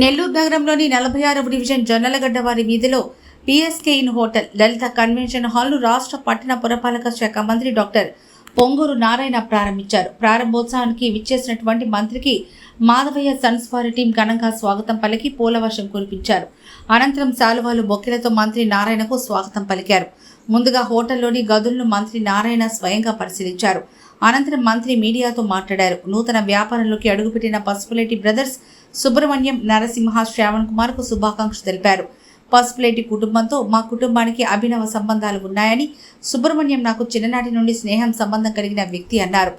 నెల్లూరు నగరంలోని నలభై ఆరవ డివిజన్ జొన్నలగడ్డ వారి వీధిలో PSK inn hotel Lalitha convention హాల్ను రాష్ట్ర పట్టణ పురపాలక శాఖ మంత్రి డాక్టర్ పొంగూరు నారాయణ ప్రారంభించారు. ప్రారంభోత్సవానికి విచ్చేసినటువంటి మంత్రికి మాధవయ్య సన్స్ వారి టీం ఘనంగా స్వాగతం పలికి పూలవర్షం కురిపించారు. అనంతరం శాలువాలు బొక్కెలతో మంత్రి నారాయణకు స్వాగతం పలికారు. ముందుగా హోటల్లోని గదులను మంత్రి నారాయణ స్వయంగా పరిశీలించారు. అనంతరం మంత్రి మీడియాతో మాట్లాడారు. నూతన వ్యాపారంలోకి అడుగుపెట్టిన పసుపులేటి బ్రదర్స్ సుబ్రహ్మణ్యం నరసింహ శ్రావణ్ కుమార్కు శుభాకాంక్షలు తెలిపారు. పసుపులేటి కుటుంబంతో మా కుటుంబానికి అభినవ సంబంధాలు ఉన్నాయని సుబ్రహ్మణ్యం నాకు చిన్ననాటి నుండి స్నేహం సంబంధం కలిగిన వ్యక్తి అన్నారు.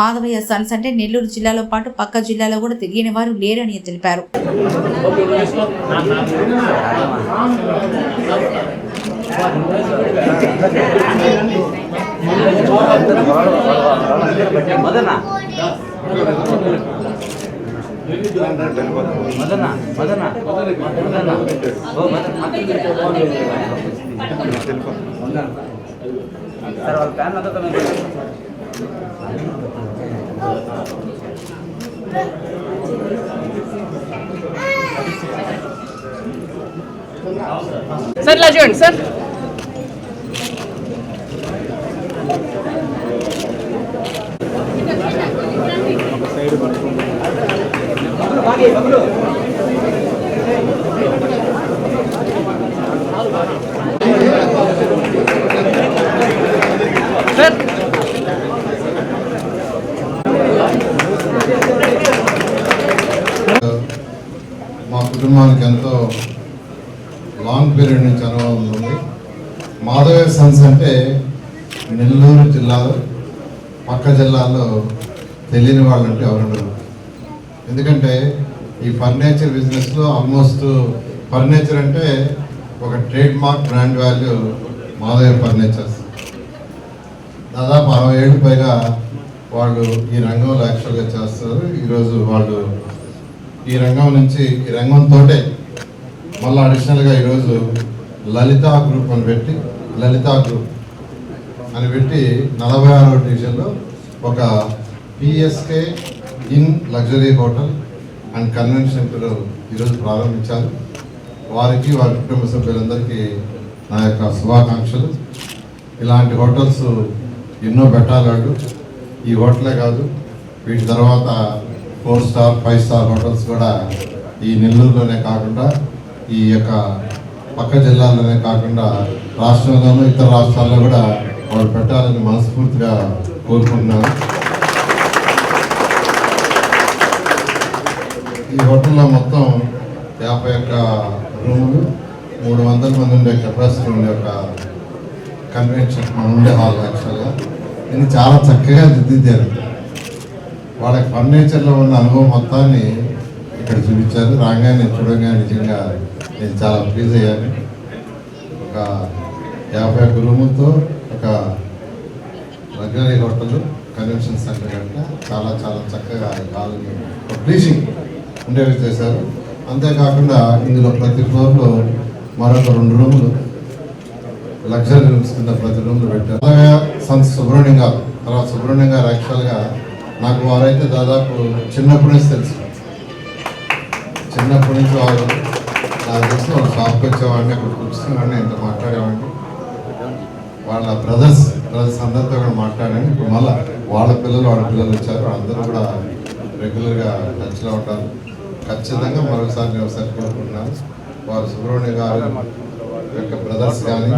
మాధవయ్య సన్స్ అంటే నెల్లూరు జిల్లాలో పాటు పక్క జిల్లాలో కూడా తెలియని వారు లేరని తెలిపారు. ಮದನ? ಮದನ? ಮದನ? ಸರ್ ಅವ್ರ ಸರ್. సార్. మా కుటుంబానికి ఎంతో లాంగ్ పీరియడ్ నుంచి అనుభవం ఉంది. మాధవ సన్స్ అంటే నెల్లూరు జిల్లాలో పక్క జిల్లాలో తెలియని వాళ్ళు అంటే ఎవరుండరు ఎందుకంటే ఈ ఫర్నిచర్ బిజినెస్లో ఆల్మోస్ట్ ఫర్నిచర్ అంటే ఒక trademark brand value Madhava furnitures. దాదాపు అరవై ఏళ్ళు పైగా వాళ్ళు ఈ రంగంలో యాక్చువల్గా చేస్తారు. ఈరోజు వాళ్ళు ఈ రంగం నుంచి ఈ రంగంతో మళ్ళీ అడిషనల్గా ఈరోజు లలితా గ్రూప్ అని పెట్టి లలితా గ్రూప్ అని పెట్టి నలభై ఆరో డివిజన్లో ఒక PSK inn luxury hotel and convention centre ఈరోజు ప్రారంభించారు. వారికి వారి కుటుంబ సభ్యులందరికీ నా యొక్క శుభాకాంక్షలు. ఇలాంటి హోటల్స్ ఎన్నో పెట్టాలాడు. ఈ హోటలే కాదు వీటి తర్వాత four star five star hotels కూడా ఈ నెల్లూరులోనే కాకుండా ఈ యొక్క పక్క జిల్లాల్లోనే కాకుండా రాష్ట్రంలోనూ ఇతర రాష్ట్రాల్లో కూడా వాళ్ళు పెట్టాలని మనస్ఫూర్తిగా కోరుకుంటున్నాను. ఈ హోటల్లో మొత్తం యాభై ఒక్క రూములు మూడు వందల మంది ఉండే కెపాసిటీ ఉండే ఒక కన్వెన్షన్ మన ఉండే హాల్ యాక్చువల్గా. ఇది చాలా చక్కగా దిద్దిద్దారు. వాళ్ళ ఫర్నిచర్లో ఉన్న అనుభవం మొత్తాన్ని ఇక్కడ చూపించారు. రాగానే చూడగానే నిజంగా నేను చాలా ప్లీజ్ అయ్యాను. ఒక యాభై ఒక్క రూములతో ఒక లగ్జరీ హోటల్ కన్వెన్షన్ సెంటర్ కనుక చాలా చాలా చక్కగా ఈ ప్లీజింగ్ ఉండేవి చేశారు. అంతేకాకుండా ఇందులో ప్రతి ఫ్లోర్లో మరొక రెండు రూములు లగ్జరీ రూమ్స్ కింద ప్రతి రూమ్లు పెట్టారు. అలాగే సంత సుబ్రహ్మణ్యం గారు తర్వాత సుబ్రహ్మణ్యం గారు యాక్చువల్గా నాకు వారైతే దాదాపు చిన్నప్పటి నుంచి తెలుసు. చిన్నప్పటి నుంచి వారు నాకు తెలిసి వాళ్ళు షాప్కి వచ్చేవాడిని అక్కడ కూర్చునేవాడిని ఇంత మాట్లాడేవాడిని. వాళ్ళ బ్రదర్స్ బ్రదర్స్ అందరితో కూడా మాట్లాడాను. ఇప్పుడు మళ్ళీ వాళ్ళ పిల్లలు వాళ్ళ పిల్లలు వచ్చారు. అందరూ కూడా రెగ్యులర్గా టచ్లో ఉంటారు. ఖచ్చితంగా మరొకసారి నేను ఒకసారి కోరుకుంటున్నాను. వారు సుబ్రహ్మణ్య గారు యొక్క బ్రదర్స్ కానీ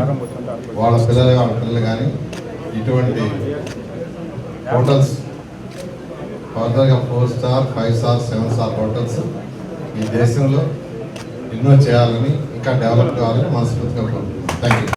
వాళ్ళ పిల్లలు వాళ్ళ పిల్లలు కానీ ఇటువంటి హోటల్స్ ఫర్దర్గా four star five star seven star hotels ఈ దేశంలో ఎన్నో చేయాలని ఇంకా డెవలప్ కావాలని మనస్ఫూర్తిగా కోరుకుంటున్నాను. Thank you